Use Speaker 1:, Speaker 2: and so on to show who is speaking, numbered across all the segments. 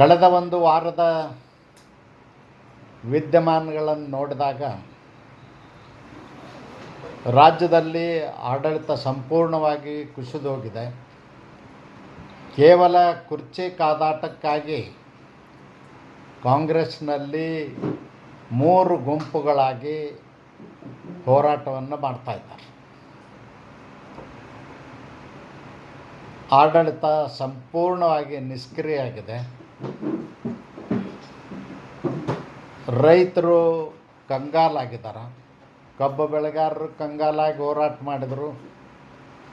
Speaker 1: ಕಳೆದ ಒಂದು ವಾರದ ವಿದ್ಯಮಾನಗಳನ್ನು ನೋಡಿದಾಗ ರಾಜ್ಯದಲ್ಲಿ ಆಡಳಿತ ಸಂಪೂರ್ಣವಾಗಿ ಕುಸಿದೋಗಿದೆ. ಕೇವಲ ಕುರ್ಚಿ ಕಾದಾಟಕ್ಕಾಗಿ ಕಾಂಗ್ರೆಸ್ನಲ್ಲಿ ಮೂರು ಗುಂಪುಗಳಾಗಿ ಹೋರಾಟವನ್ನು ಮಾಡ್ತಾ ಇದ್ದಾರೆ. ಆಡಳಿತ ಸಂಪೂರ್ಣವಾಗಿ ನಿಷ್ಕ್ರಿಯಾಗಿದೆ ರೈತರು ಕಂಗಾಲಾಗಿದ್ದಾರೆ ಕಬ್ಬು ಬೆಳೆಗಾರರು ಕಂಗಾಲಾಗಿ ಹೋರಾಟ ಮಾಡಿದರು.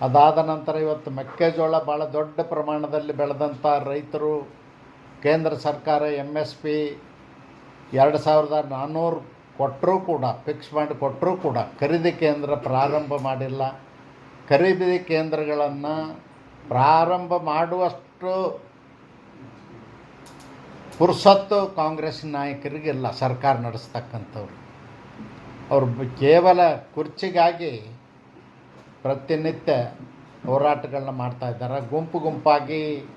Speaker 1: ಅದಾದ ನಂತರ ಇವತ್ತು ಮೆಕ್ಕೆಜೋಳ ಭಾಳ ದೊಡ್ಡ ಪ್ರಮಾಣದಲ್ಲಿ ಬೆಳೆದಂಥ ರೈತರು, ಕೇಂದ್ರ ಸರ್ಕಾರ ಎಂ ಎಸ್ ಪಿ ಎರಡು ಸಾವಿರದ ನಾನ್ನೂರು ಕೊಟ್ಟರೂ ಕೂಡ ಫಿಕ್ಸ್ ಮಾಡಿ ಕೊಟ್ಟರೂ ಕೂಡ ಖರೀದಿ ಕೇಂದ್ರ ಪ್ರಾರಂಭ ಮಾಡಿಲ್ಲ. ಖರೀದಿ ಕೇಂದ್ರಗಳನ್ನು ಪ್ರಾರಂಭ ಮಾಡುವಷ್ಟು ಪುರ್ಸತ್ತು ಕಾಂಗ್ರೆಸ್ ನಾಯಕರಿಗೆಲ್ಲ ಸರ್ಕಾರ ನಡೆಸ್ತಕ್ಕಂಥವ್ರು. ಅವರು ಕೇವಲ ಕುರ್ಚಿಗಾಗಿ ಪ್ರತಿನಿತ್ಯ ಹೋರಾಟಗಳನ್ನ ಮಾಡ್ತಾ ಇದ್ದಾರೆ? ಗುಂಪು ಗುಂಪಾಗಿ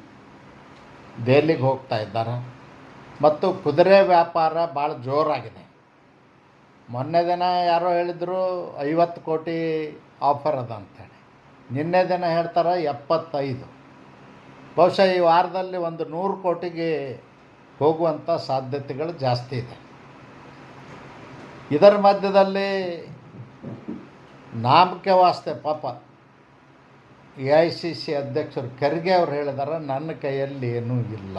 Speaker 1: ದೆಹಲಿಗೆ ಹೋಗ್ತಾ ಇದ್ದಾರೆ? ಮತ್ತು ಕುದುರೆ ವ್ಯಾಪಾರ ಭಾಳ ಜೋರಾಗಿದೆ. ಮೊನ್ನೆ ದಿನ ಯಾರೋ ಹೇಳಿದರು, ಐವತ್ತು ಕೋಟಿ ಆಫರ್ ಅದ ಅಂತೇಳಿ. ನಿನ್ನೆ ದಿನ ಹೇಳ್ತಾರೆ, ಎಪ್ಪತ್ತೈದು. ಬಹುಶಃ ಈ ವಾರದಲ್ಲಿ ಒಂದು ನೂರು ಕೋಟಿಗೆ ಹೋಗುವಂಥ ಸಾಧ್ಯತೆಗಳು ಜಾಸ್ತಿ ಇದೆ. ಇದರ ಮಧ್ಯದಲ್ಲಿ ನಾಮಕೆ ವಾಸ್ತೆ ಪಾಪ ಎ ಐ ಸಿ ಸಿ ಅಧ್ಯಕ್ಷರು ಖರ್ಗೆ ಅವ್ರು ಹೇಳಿದಾರೆ, ನನ್ನ ಕೈಯಲ್ಲಿ ಏನೂ ಇಲ್ಲ,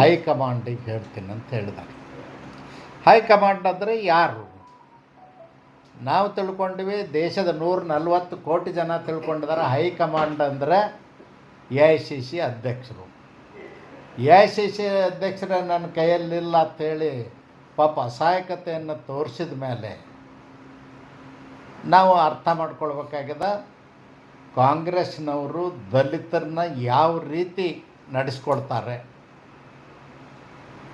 Speaker 1: ಹೈಕಮಾಂಡಿಗೆ ಹೇಳ್ತೀನಿ ಅಂತ ಹೇಳಿದ್ದಾರೆ ಹೈಕಮಾಂಡ್ ಅಂದರೆ ಯಾರು? ನಾವು ತಿಳ್ಕೊಂಡಿವಿ, ದೇಶದ ನೂರ ನಲ್ವತ್ತು ಕೋಟಿ ಜನ ತಿಳ್ಕೊಂಡಿದ್ದಾರೆ, ಹೈಕಮಾಂಡ್ ಅಂದರೆ ಎ ಐ ಸಿ ಸಿ ಅಧ್ಯಕ್ಷರು. ಎ ಐ ಸಿ ಸಿ ಅಧ್ಯಕ್ಷರೇ ನನ್ನ ಕೈಯಲ್ಲಿಲ್ಲ ಅಂಥೇಳಿ ಪಾಪ ಅಸಹಾಯಕತೆಯನ್ನು ತೋರಿಸಿದ ಮೇಲೆ ನಾವು ಅರ್ಥ ಮಾಡ್ಕೊಳ್ಬೇಕಾಗಿದೆ. ಕಾಂಗ್ರೆಸ್ನವರು ದಲಿತರನ್ನ ಯಾವ ರೀತಿ ನಡೆಸ್ಕೊಡ್ತಾರೆ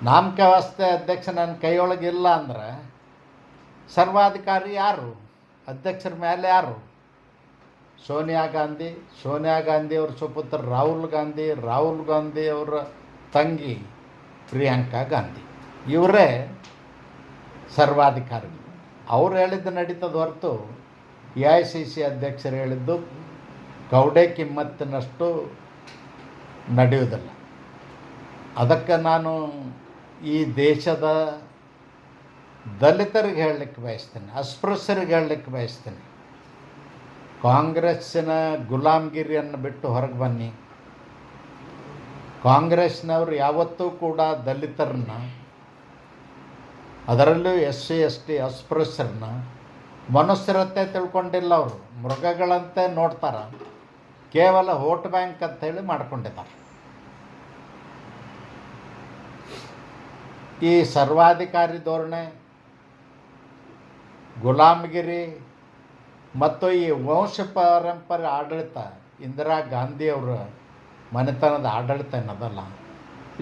Speaker 1: ನಾಮಕ ವ್ಯವಸ್ಥೆ ಅಧ್ಯಕ್ಷ ನನ್ನ ಕೈಯೊಳಗಿಲ್ಲ ಅಂದರೆ ಸರ್ವಾಧಿಕಾರಿ ಯಾರು? ಅಧ್ಯಕ್ಷರ ಮೇಲೆ ಯಾರು? ಸೋನಿಯಾ ಗಾಂಧಿ ಸೋನಿಯಾ ಗಾಂಧಿ ಅವ್ರ ಸುಪುತ್ರ ರಾಹುಲ್ ಗಾಂಧಿ ರಾಹುಲ್ ಗಾಂಧಿ ಅವರ ತಂಗಿ ಪ್ರಿಯಾಂಕಾ ಗಾಂಧಿ. ಇವರೇ ಸರ್ವಾಧಿಕಾರಿ ಅವ್ರು ಹೇಳಿದ್ದು ನಡೀತದ ಹೊರತು ಎ ಐ ಸಿ ಸಿ ಅಧ್ಯಕ್ಷರು ಹೇಳಿದ್ದು ಗೌಡೆ ಕಿಮ್ಮತ್ತಿನಷ್ಟು ನಡೆಯುವುದಿಲ್ಲ. ಅದಕ್ಕೆ ನಾನು ಈ ದೇಶದ ದಲಿತರಿಗೆ ಹೇಳಲಿಕ್ಕೆ ಬಯಸ್ತೇನೆ, ಅಸ್ಪೃಶ್ಯರಿಗೆ ಹೇಳಲಿಕ್ಕೆ ಬಯಸ್ತೇನೆ. ಕಾಂಗ್ರೆಸ್ಸಿನ ಗುಲಾಮ್ಗಿರಿಯನ್ನು ಬಿಟ್ಟು ಹೊರಗೆ ಬನ್ನಿ. ಕಾಂಗ್ರೆಸ್ನವರು ಯಾವತ್ತೂ ಕೂಡ ದಲಿತರನ್ನ, ಅದರಲ್ಲೂ ಎಸ್ ಸಿ, ಎಸ್ ಟಿ, ಅಸ್ಪೃಶ್ಯರನ್ನ ಮನುಷ್ಯರತ್ತೆ ತಿಳ್ಕೊಂಡಿಲ್ಲ ಅವರು. ಮೃಗಗಳಂತೆ ನೋಡ್ತಾರೆ. ಕೇವಲ ವೋಟ್ ಬ್ಯಾಂಕ್ ಅಂತ ಹೇಳಿ ಮಾಡ್ಕೊಂಡಿದ್ದಾರೆ. ಈ ಸರ್ವಾಧಿಕಾರಿ ಧೋರಣೆ, ಗುಲಾಮಗಿರಿ ಮತ್ತು ಈ ವಂಶ ಪರಂಪರೆ ಆಡಳಿತ ಇಂದಿರಾ ಗಾಂಧಿಯವರ ಮನೆತನದ ಆಡಳಿತ ಏನದಲ್ಲ?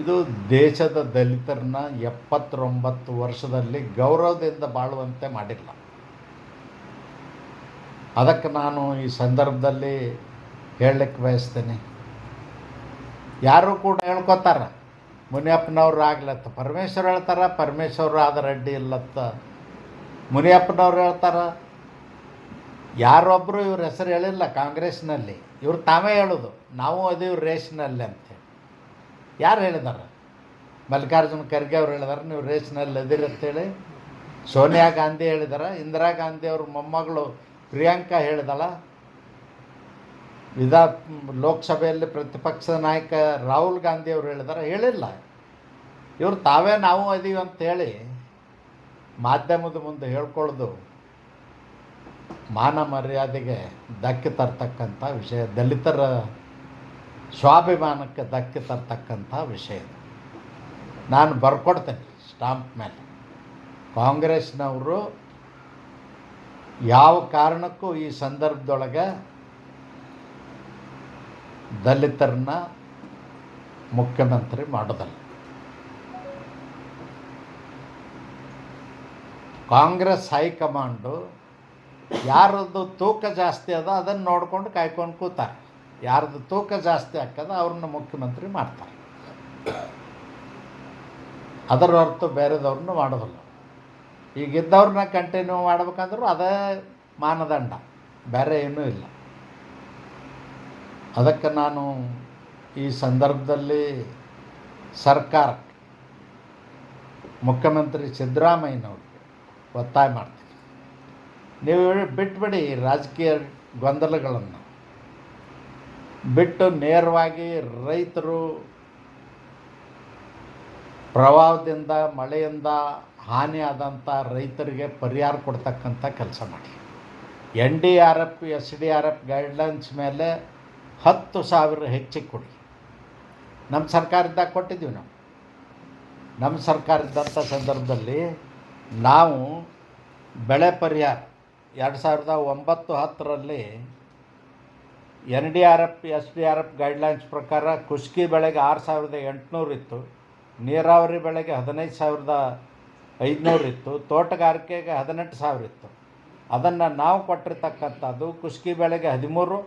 Speaker 1: ಇದು ದೇಶದ ದಲಿತರನ್ನ ಎಪ್ಪತ್ತೊಂಬತ್ತು ವರ್ಷದಲ್ಲಿ ಗೌರವದಿಂದ ಬಾಳುವಂತೆ ಮಾಡಿಲ್ಲ. ಅದಕ್ಕೆ ನಾನು ಈ ಸಂದರ್ಭದಲ್ಲಿ ಹೇಳಲಿಕ್ಕೆ ಬಯಸ್ತೇನೆ. ಯಾರು ಕೂಡ ಹೇಳ್ಕೊತಾರೆ, ಮುನಿಯಪ್ಪನವ್ರು ಆಗ್ಲತ್ತ. ಪರಮೇಶ್ವರ್ ಹೇಳ್ತಾರ, ಪರಮೇಶ್ವರ ಆದ ರೆಡ್ಡಿ ಇಲ್ಲತ್ತ. ಮುನಿಯಪ್ಪನವ್ರು ಹೇಳ್ತಾರ ಯಾರೊಬ್ಬರು ಇವ್ರ ಹೆಸರು ಹೇಳಿಲ್ಲ ಕಾಂಗ್ರೆಸ್ನಲ್ಲಿ, ಇವ್ರು ತಾವೇ ಹೇಳೋದು, ನಾವು ಅದೀವಿ ರೇಸ್ನಲ್ಲಿ ಅಂತೇಳಿ ಯಾರು ಹೇಳಿದಾರೆ? ಮಲ್ಲಿಕಾರ್ಜುನ ಖರ್ಗೆ ಅವ್ರು ಹೇಳಿದಾರೆ, ನೀವು ರೇಸ್ನಲ್ಲಿ ಅದಿರಿ ಅಂತೇಳಿ ಸೋನಿಯಾ ಗಾಂಧಿ ಹೇಳಿದಾರೆ, ಇಂದಿರಾ ಗಾಂಧಿ ಅವ್ರ ಮೊಮ್ಮಗಳು ಪ್ರಿಯಾಂಕಾ ಹೇಳಿದಳ. ವಿಧಾ ಲೋಕಸಭೆಯಲ್ಲಿ ಪ್ರತಿಪಕ್ಷದ ನಾಯಕ ರಾಹುಲ್ ಗಾಂಧಿ ಅವರು ಹೇಳಿದಾರೆ, ಹೇಳಿಲ್ಲ. ಇವ್ರು ತಾವೇ ನಾವು ಅದೀವಿ ಅಂತೇಳಿ ಮಾಧ್ಯಮದ ಮುಂದೆ ಹೇಳ್ಕೊಳ್ಳೋದು ಮಾನ ಮರ್ಯಾದೆಗೆ ಧಕ್ಕೆ ತರ್ತಕ್ಕಂಥ ವಿಷಯ, ದಲಿತರ ಸ್ವಾಭಿಮಾನಕ್ಕೆ ಧಕ್ಕೆ ತರ್ತಕ್ಕಂಥ ವಿಷಯ ನಾನು ಬರ್ಕೊಡ್ತೇನೆ ಸ್ಟಾಂಪ್ ಮೇಲೆ. ಕಾಂಗ್ರೆಸ್ನವರು ಯಾವ ಕಾರಣಕ್ಕೂ ಈ ಸಂದರ್ಭದೊಳಗೆ ದಲಿತರನ್ನ ಮುಖ್ಯಮಂತ್ರಿ ಮಾಡೋದಲ್ಲ. ಕಾಂಗ್ರೆಸ್ ಹೈಕಮಾಂಡು ಯಾರದ್ದು ತೂಕ ಜಾಸ್ತಿ ಅದ ಅದನ್ನು ನೋಡ್ಕೊಂಡು ಕಾಯ್ಕೊಂಡು ಕೂತಾರೆ. ಯಾರದ್ದು ತೂಕ ಜಾಸ್ತಿ ಆಗ್ತದ ಅವ್ರನ್ನ ಮುಖ್ಯಮಂತ್ರಿ ಮಾಡ್ತಾರೆ. ಅದರ ಹೊರತು ಬೇರೆದವ್ರನ್ನ ಮಾಡೋದಿಲ್ಲ. ಈಗಿದ್ದವ್ರನ್ನ ಕಂಟಿನ್ಯೂ ಮಾಡ್ಬೇಕಂದ್ರೂ ಅದೇ ಮಾನದಂಡ, ಬೇರೆ ಏನೂ ಇಲ್ಲ. ಅದಕ್ಕೆ ನಾನು ಈ ಸಂದರ್ಭದಲ್ಲಿ ಸರ್ಕಾರಕ್ಕೆ ಮುಖ್ಯಮಂತ್ರಿ ಸಿದ್ದರಾಮಯ್ಯನವ್ರಿಗೆ ಒತ್ತಾಯ ಮಾಡ್ತೀನಿ. ನೀವು ಬಿಟ್ಬಿಡಿ ರಾಜಕೀಯ ಗೊಂದಲಗಳನ್ನು. ಬಿಟ್ಟು ನೇರವಾಗಿ ರೈತರು ಪ್ರವಾಹದಿಂದ, ಮಳೆಯಿಂದ ಹಾನಿಯಾದಂಥ ರೈತರಿಗೆ ಪರಿಹಾರ ಕೊಡ್ತಕ್ಕಂಥ ಕೆಲಸ ಮಾಡಿ. N D R F, S D R F guidelines ಮೇಲೆ ಹತ್ತು ಸಾವಿರ ಹೆಚ್ಚಿಗೆ ಕೊಡಿ. ನಮ್ಮ ಸರ್ಕಾರದಾಗ ಕೊಟ್ಟಿದ್ದೀವಿ ನಾವು. ನಮ್ಮ ಸರ್ಕಾರ ಸಂದರ್ಭದಲ್ಲಿ ನಾವು ಬೆಳೆ ಪರಿಹಾರ ಎರಡು ಸಾವಿರದ ಒಂಬತ್ತು ಹತ್ತರಲ್ಲಿ N D R F, S D R F guidelines ಪ್ರಕಾರ ಕುಷ್ಕಿ ಬೆಳೆಗೆ ಆರು ಸಾವಿರದ ಎಂಟುನೂರು ಇತ್ತು ನೀರಾವರಿ ಬೆಳೆಗೆ ಹದಿನೈದು ಸಾವಿರದ ಐದುನೂರು ಇತ್ತು ತೋಟಗಾರಿಕೆಗೆ ಹದಿನೆಂಟು ಸಾವಿರ ಇತ್ತು ಅದನ್ನು ನಾವು ಕೊಟ್ಟಿರ್ತಕ್ಕಂಥದ್ದು ಕುಷ್ಕಿ ಬೆಳೆಗೆ ಹದಿಮೂರು,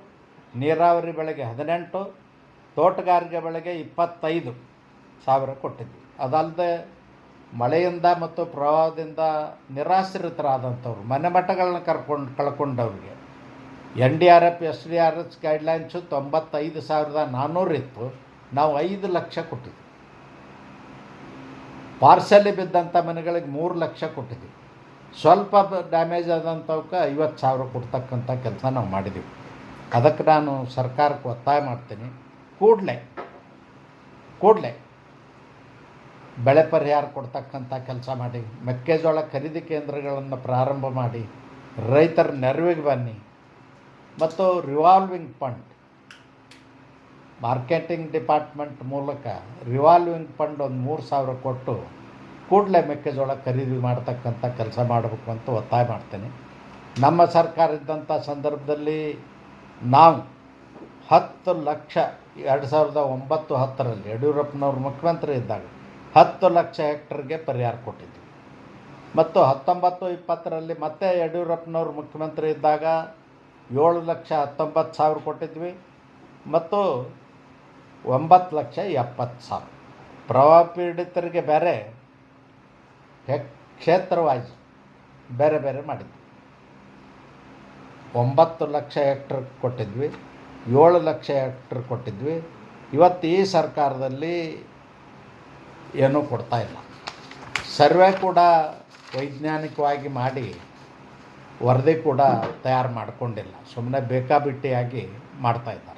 Speaker 1: ನೀರಾವರಿ ಬೆಳೆಗೆ ಹದಿನೆಂಟು, ತೋಟಗಾರಿಕೆ ಬೆಳೆಗೆ ಇಪ್ಪತ್ತೈದು ಸಾವಿರ ಕೊಟ್ಟಿದ್ವಿ. ಅದಲ್ಲದೆ ಮಳೆಯಿಂದ ಮತ್ತು ಪ್ರವಾಹದಿಂದ ನಿರಾಶ್ರಿತರಾದಂಥವ್ರು, ಮನೆ ಮಠಗಳನ್ನ ಕರ್ಕೊಂಡು, ಕಳ್ಕೊಂಡವ್ರಿಗೆ. N D R F, S D R F guidelines ತೊಂಬತ್ತೈದು ಸಾವಿರದ ನಾನ್ನೂರಿತ್ತು ನಾವು ಐದು ಲಕ್ಷ ಕೊಟ್ಟಿದ್ವಿ. ಪಾರ್ಸಲ್ಲಿ ಬಿದ್ದಂಥ ಮನೆಗಳಿಗೆ ಮೂರು ಲಕ್ಷ ಕೊಟ್ಟಿದ್ವಿ. ಸ್ವಲ್ಪ ಡ್ಯಾಮೇಜ್ ಆದಂಥವಕ್ಕೆ ಐವತ್ತು ಸಾವಿರ ಕೊಡ್ತಕ್ಕಂಥ ಕೆಲಸ ನಾವು ಮಾಡಿದ್ದೀವಿ ಅದಕ್ಕೆ ನಾನು ಸರ್ಕಾರಕ್ಕೆ ಒತ್ತಾಯ ಮಾಡ್ತೀನಿ. ಕೂಡಲೇ ಕೂಡಲೇ ಬೆಳೆ ಪರಿಹಾರ ಕೊಡ್ತಕ್ಕಂಥ ಕೆಲಸ ಮಾಡಿ, ಮೆಕ್ಕೆಜೋಳ ಖರೀದಿ ಕೇಂದ್ರಗಳನ್ನು ಪ್ರಾರಂಭ ಮಾಡಿ, ರೈತರ ನೆರವಿಗೆ ಬನ್ನಿ. ಮತ್ತು ರಿವಾಲ್ವಿಂಗ್ ಫಂಡ್ ಮಾರ್ಕೆಟಿಂಗ್ ಡಿಪಾರ್ಟ್ಮೆಂಟ್ ಮೂಲಕ ರಿವಾಲ್ವಿಂಗ್ ಫಂಡ್ ಒಂದು ಮೂರು ಸಾವಿರ ಕೊಟ್ಟು ಕೂಡಲೇ ಮೆಕ್ಕೆಜೋಳ ಖರೀದಿ ಮಾಡ್ತಕ್ಕಂಥ ಕೆಲಸ ಮಾಡಬೇಕು ಅಂತ ಒತ್ತಾಯ ಮಾಡ್ತೇನೆ. ನಮ್ಮ ಸರ್ಕಾರ ಇದ್ದಂಥ ಸಂದರ್ಭದಲ್ಲಿ ನಾವು ಹತ್ತು ಲಕ್ಷ ಎರಡು ಸಾವಿರದ ಒಂಬತ್ತು ಹತ್ತರಲ್ಲಿ ಯಡಿಯೂರಪ್ಪನವ್ರ ಮುಖ್ಯಮಂತ್ರಿ ಇದ್ದಾಗ ಹತ್ತು ಲಕ್ಷ ಹೆಕ್ಟರ್ಗೆ ಪರಿಹಾರ ಕೊಟ್ಟಿದ್ವಿ ಮತ್ತು ಹತ್ತೊಂಬತ್ತು ಇಪ್ಪತ್ತರಲ್ಲಿ ಮತ್ತೆ ಯಡಿಯೂರಪ್ಪನವ್ರು ಮುಖ್ಯಮಂತ್ರಿ ಇದ್ದಾಗ ಏಳು ಲಕ್ಷ ಹತ್ತೊಂಬತ್ತು ಸಾವಿರ ಕೊಟ್ಟಿದ್ವಿ. ಮತ್ತು ಒಂಬತ್ತು ಲಕ್ಷ ಎಪ್ಪತ್ತು ಸಾವಿರ. ಪ್ರವಾಹ ಪೀಡಿತರಿಗೆ ಬೇರೆ ಹೆಕ್ ಕ್ಷೇತ್ರ ವಾಯ್ಸ್ ಬೇರೆ ಬೇರೆ ಮಾಡಿದ್ವಿ. ಒಂಬತ್ತು ಲಕ್ಷ ಹೆಕ್ಟರ್ ಕೊಟ್ಟಿದ್ವಿ. ಏಳು ಲಕ್ಷ ಹೆಕ್ಟರ್ ಕೊಟ್ಟಿದ್ವಿ. ಇವತ್ತು ಈ ಸರ್ಕಾರದಲ್ಲಿ ಏನೂ ಕೊಡ್ತಾ ಇಲ್ಲ. ಸರ್ವೆ ಕೂಡ ವೈಜ್ಞಾನಿಕವಾಗಿ ಮಾಡಿ ವರದಿ ಕೂಡ ತಯಾರು ಮಾಡಿಕೊಂಡಿಲ್ಲ. ಸುಮ್ಮನೆ ಬೇಕಾಬಿಟ್ಟಿಯಾಗಿ ಮಾಡ್ತಾಯಿದ್ದಾರೆ